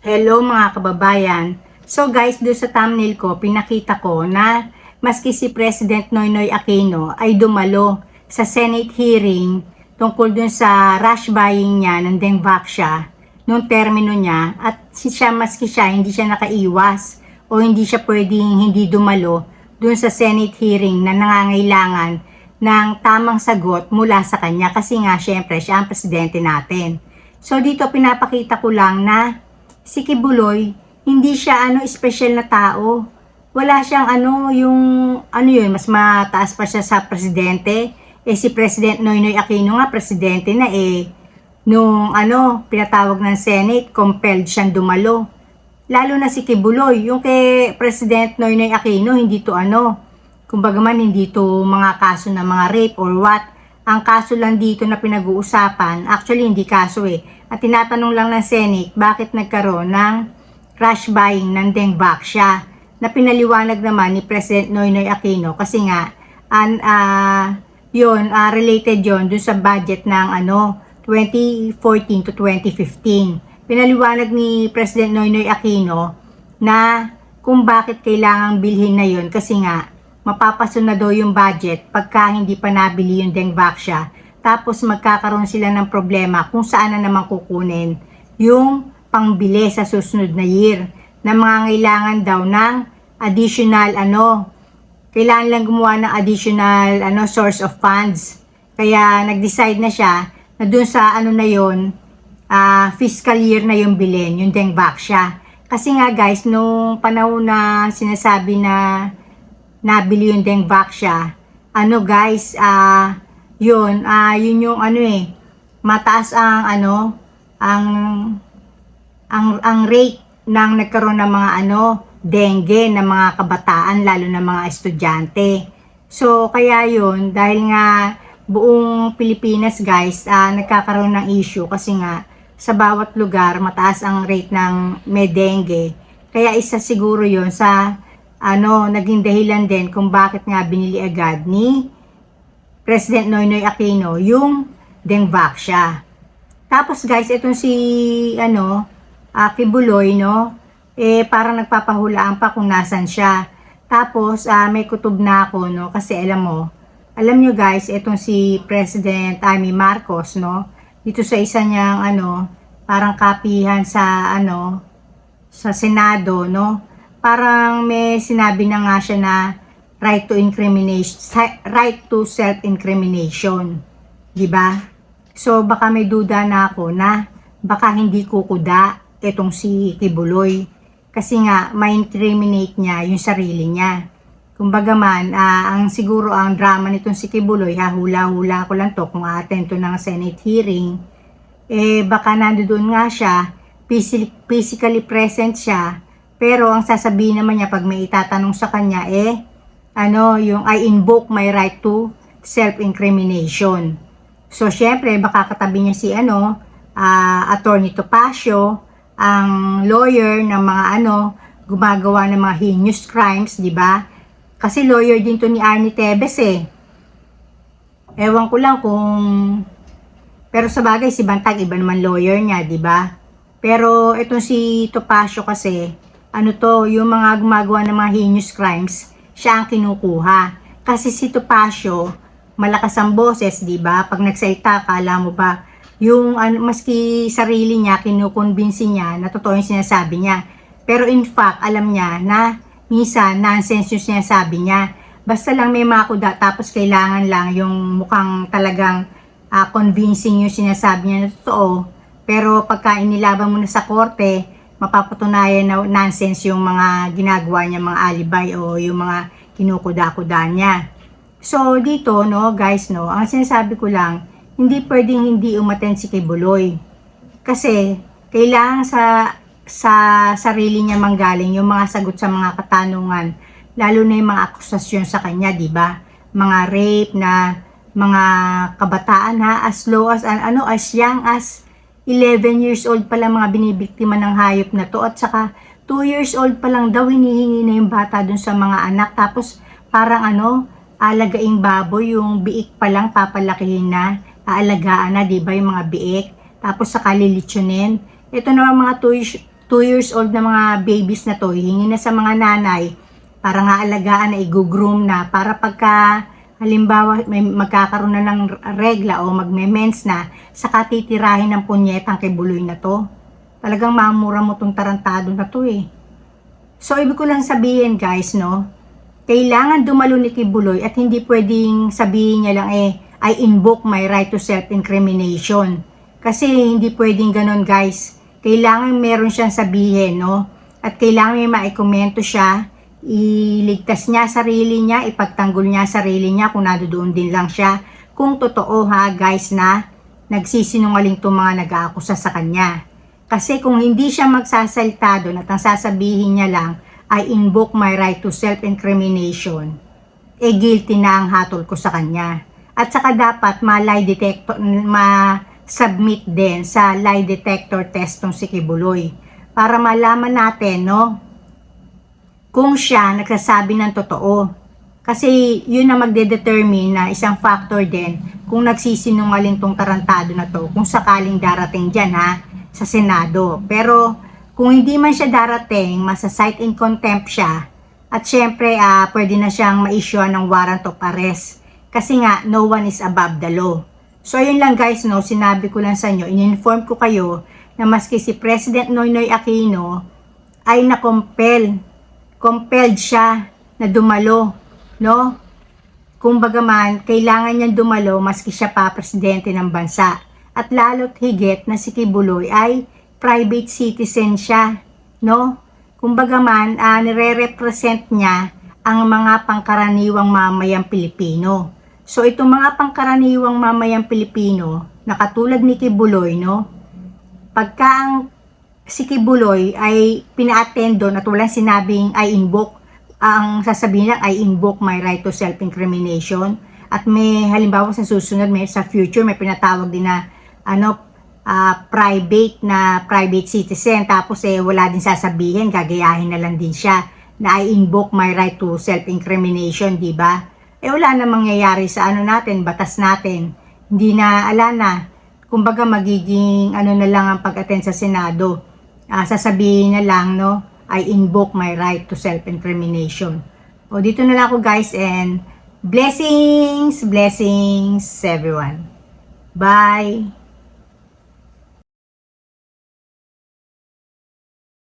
Hello mga kababayan. So guys, doon sa thumbnail ko, pinakita ko na maski si President Noynoy Aquino ay dumalo sa Senate hearing tungkol dun sa rush buying niya ng Dengvaxia nung termino niya at si siya maski siya hindi siya nakaiwas o hindi siya pwedeng hindi dumalo dun sa Senate hearing na nangangailangan ng tamang sagot mula sa kanya kasi nga syempre siya ang presidente natin. So dito pinapakita ko lang na si Kibuloy, hindi siya ano special na tao. Wala siyang ano yung ano yun, mas mataas pa siya sa presidente. Eh si President Noynoy Aquino nga presidente na eh nung ano pinatawag ng Senate, compelled siyang dumalo. Lalo na si Kibuloy, yung kay President Noynoy Aquino, hindi to ano, kumbaga man hindi to mga kaso na mga rape or what. Ang kaso lang dito na pinag-uusapan, actually hindi kaso eh. At tinatanong lang ng Senate, bakit nagkaroon ng crash buying ng Dengvaxia na pinaliwanag naman ni President Noynoy Aquino kasi nga an ah, yun ah, related yon dun sa budget ng ano 2014 to 2015. Pinaliwanag ni President Noynoy Aquino na kung bakit kailangang bilhin na yon kasi nga mapapasun na daw yung budget pagka hindi pa nabili yung Dengvaxia tapos magkakaroon sila ng problema kung saan na naman kukunin yung pangbili sa susunod na year na mga kailangan daw ng additional ano kailangan lang gumawa ng additional ano source of funds. Kaya nag-decide na siya na dun sa ano na yon ah, fiscal year na yung bilhin yung Dengvaxia kasi nga guys nung panahon na sinasabi na nabili yung Dengvaxia ano guys ah yun, ah yun yung ano eh, mataas ang ano, ang ang ang rate ng nagkaroon ng mga ano, dengue ng mga kabataan lalo na mga estudyante. So kaya yun dahil nga buong Pilipinas guys ah, nagkakaroon ng issue kasi nga sa bawat lugar mataas ang rate ng may dengue. Kaya isa siguro yun sa ano naging dahilan din kung bakit nga binili agad ni President Noynoy Aquino yung Dengvaxia. Tapos guys, itong si ano, uh, Kibuloy, no? Eh parang nagpapahulaan pa kung nasan siya. Tapos ah, may kutob na ako, no? Kasi alam mo, alam nyo guys, itong si President Amy Marcos, no? Dito sa isa niyang ano, parang kapihan sa ano, sa Senado, no? Parang may sinabi na nga siya na right to incrimination, right to self-incrimination. 'Di ba? So baka may duda na ako na baka hindi kukuda itong si Kibuloy kasi nga ma-incriminate niya yung sarili niya. Kumbaga man, uh, ang siguro ang drama nitong si Kibuloy, hahula-hula ko lang to kung attend to ng Senate hearing, eh baka nandoon nga siya, physically present siya, pero ang sasabihin naman niya pag may itatanong sa kanya, eh, ano, yung I invoke my right to self-incrimination. So, syempre, baka katabi niya si, ano, uh, Attorney Topacio, ang lawyer ng mga, ano, gumagawa ng mga heinous crimes, di ba? Kasi lawyer din to ni Arnie Tebes, eh. Ewan ko lang kung... Pero sa bagay, si Bantag, iba naman lawyer niya, di ba? Pero itong si Topacio kasi, ano to, yung mga gumagawa ng mga heinous crimes, siya ang kinukuha. Kasi si Topacio, malakas ang boses, di ba? Pag nagsalita, kala mo ba, yung ano, maski sarili niya, kinukonbinsi niya na totoo yung sinasabi niya. Pero in fact, alam niya na minsan nonsense yung sinasabi niya. Basta lang may makuda, tapos kailangan lang yung mukhang talagang uh, convincing yung sinasabi niya na totoo. Pero pagka inilaban mo na sa korte, mapapatunayan na nonsense yung mga ginagawa niya, mga alibay o yung mga kinukuda-kuda niya. So, dito, no, guys, no, ang sinasabi ko lang, hindi pwedeng hindi umaten si Kibuloy. Kasi, kailangan sa sa sarili niya manggaling yung mga sagot sa mga katanungan, lalo na yung mga akusasyon sa kanya, di ba? Mga rape na mga kabataan ha, as low as, ano, as young as 11 years old pa lang mga binibiktima ng hayop na to at saka 2 years old pa lang daw hinihingi na yung bata dun sa mga anak. Tapos parang ano alagaing baboy yung biik pa lang papalakihin na aalagaan na 'di ba yung mga biik? Tapos sa kalilitsunin ito naman mga 2 2 years old na mga babies na to, hingi na sa mga nanay para nga alagaan na i-groom na para pagka halimbawa may magkakaroon na ng regla o magme-mens na saka titirahin ng punyetang kay buloy na to. Talagang mamura mo tong tarantado na to eh. So, ibig ko lang sabihin guys, no? Kailangan dumalo ni Kibuloy at hindi pwedeng sabihin niya lang eh, I invoke my right to self-incrimination. Kasi hindi pwedeng ganun guys. Kailangan meron siyang sabihin, no? At kailangan may maikomento siya, iligtas niya sarili niya, ipagtanggol niya sarili niya kung nadoon din lang siya. Kung totoo ha guys na nagsisinungaling itong mga nag-aakusa sa kanya. Kasi kung hindi siya magsasalita doon at ang sasabihin niya lang, I invoke my right to self-incrimination, eh guilty na ang hatol ko sa kanya. At saka dapat ma-lie detector, ma-submit din sa lie detector test tong si Kibuloy. Para malaman natin, no, kung siya nagsasabi ng totoo. Kasi yun na magdedetermine na isang factor din kung nagsisinungaling tong tarantado na to, kung sakaling darating dyan ha, sa Senado. Pero kung hindi man siya darating, masa-cite in contempt siya. At syempre, ah, pwede na siyang ma-issue ng warrant of arrest. Kasi nga, no one is above the law. So, ayun lang guys, no, sinabi ko lang sa inyo, in-inform ko kayo na maski si President Noynoy Aquino ay na-compel, compelled siya na dumalo, no? Kung bagaman, kailangan niyang dumalo maski siya pa presidente ng bansa. At lalo't higit na si Kibuloy ay private citizen siya, no? Kung bagaman, uh, nire-represent niya ang mga pangkaraniwang mamayang Pilipino. So, itong mga pangkaraniwang mamayang Pilipino, na katulad ni Kibuloy, no? Pagka ang si Kibuloy ay pina-attend doon at walang sinabing I invoke, ang sasabihin lang I invoke my right to self-incrimination. At may halimbawa sa susunod, may sa future, may pinatawag din na ano, ah, private na private citizen. Tapos eh, wala din sasabihin, gagayahin na lang din siya na I invoke my right to self-incrimination, di ba? Eh wala na mangyayari sa ano natin, batas natin. Hindi na, ala na, kumbaga magiging ano na lang ang pag-attend sa Senado. Ah, sasabihin na lang, no, I invoke my right to self-incrimination. O dito na lang ako guys and blessings, blessings everyone. Bye!